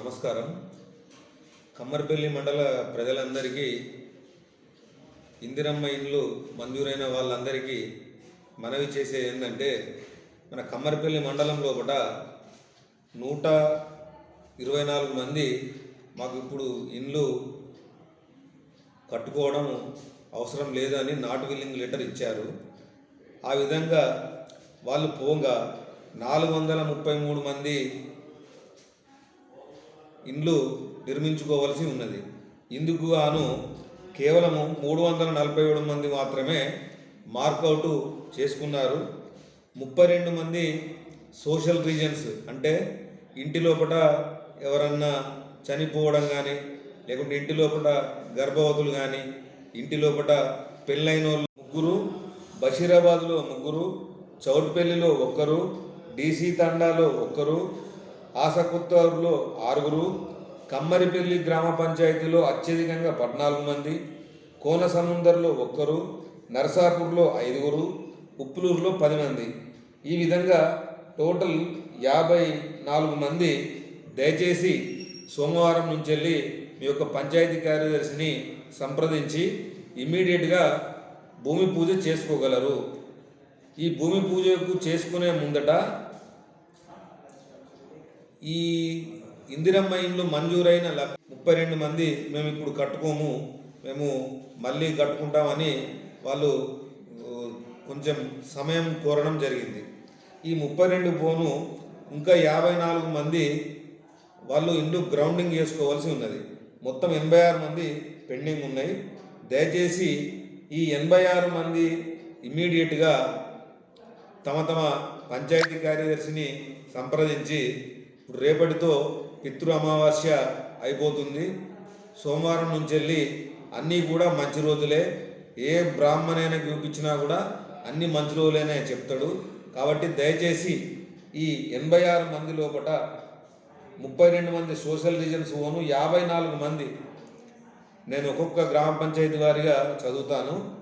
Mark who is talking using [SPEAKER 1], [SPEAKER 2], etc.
[SPEAKER 1] నమస్కారం. కమ్మర్పల్లి మండల ప్రజలందరికీ ఇందిరమ్మ ఇండ్లు మంజూరైన వాళ్ళందరికీ మనవి చేసే ఏంటంటే మన కమ్మర్పల్లి మండలం లోపల నూట ఇరవై నాలుగు మంది మాకు ఇప్పుడు ఇండ్లు కట్టుకోవడం అవసరం లేదని నాట్ విల్లింగ్ లెటర్ ఇచ్చారు. ఆ విధంగా వాళ్ళు పోగా నాలుగు వందల ముప్పై మూడు మంది ఇండ్లు నిర్మించుకోవలసి ఉన్నది. ఇందుకు గాను కేవలము మూడు వందల నలభై ఏడు మంది మాత్రమే మార్కౌట్ చేసుకున్నారు. ముప్పై రెండు మంది సోషల్ రీజన్స్ అంటే ఇంటి లోపల ఎవరన్నా చనిపోవడం కానీ లేకుంటే ఇంటి లోపల గర్భవతులు కానీ ఇంటి లోపల పెళ్ళైన వాళ్ళు ముగ్గురు బషీరాబాద్లో ముగ్గురు చౌట్పల్లిలో ఒక్కరు డీసీ తండాలో ఒక్కరు ఆసకొత్తూరులో ఆరుగురు కమ్మరిపల్లి గ్రామ పంచాయతీలో అత్యధికంగా పద్నాలుగు మంది కోనసముందర్లో ఒక్కరు నరసాపూర్లో ఐదుగురు ఉప్పులూరులో పది మంది. ఈ విధంగా టోటల్ యాభై నాలుగు మంది దయచేసి సోమవారం నుంచి వెళ్ళి మీ యొక్క పంచాయతీ కార్యదర్శిని సంప్రదించి ఇమ్మీడియట్గా భూమి పూజ చేసుకోగలరు. ఈ భూమి పూజకు చేసుకునే ముందట ఈ ఇందిరమ్మ ఇండ్లు మంజూరైన ముప్పై రెండు మంది మేము ఇప్పుడు కట్టుకోము మేము మళ్ళీ కట్టుకుంటామని వాళ్ళు కొంచెం సమయం కోరడం జరిగింది. ఈ ముప్పై రెండు పోను ఇంకా యాభై నాలుగు మంది వాళ్ళు ఇండ్లు గ్రౌండింగ్ చేసుకోవాల్సి ఉన్నది. మొత్తం ఎనభై ఆరు మంది పెండింగ్ ఉన్నాయి. దయచేసి ఈ ఎనభై ఆరు మంది ఇమ్మీడియట్గా తమ తమ పంచాయతీ కార్యదర్శిని సంప్రదించి ఇప్పుడు రేపటితో పితృ అమావాస్య అయిపోతుంది. సోమవారం నుంచి వెళ్ళి అన్నీ కూడా మంచి రోజులే. ఏ బ్రాహ్మణైనా చూపించినా కూడా అన్ని మంచి రోజులేనే చెప్తాడు. కాబట్టి దయచేసి ఈ ఎనభై ఆరు మంది లోపల ముప్పై రెండు మంది సోషల్ రీజన్స్ ఓను యాభై నాలుగు మంది నేను ఒక్కొక్క గ్రామ పంచాయతీ వారిగా చదువుతాను.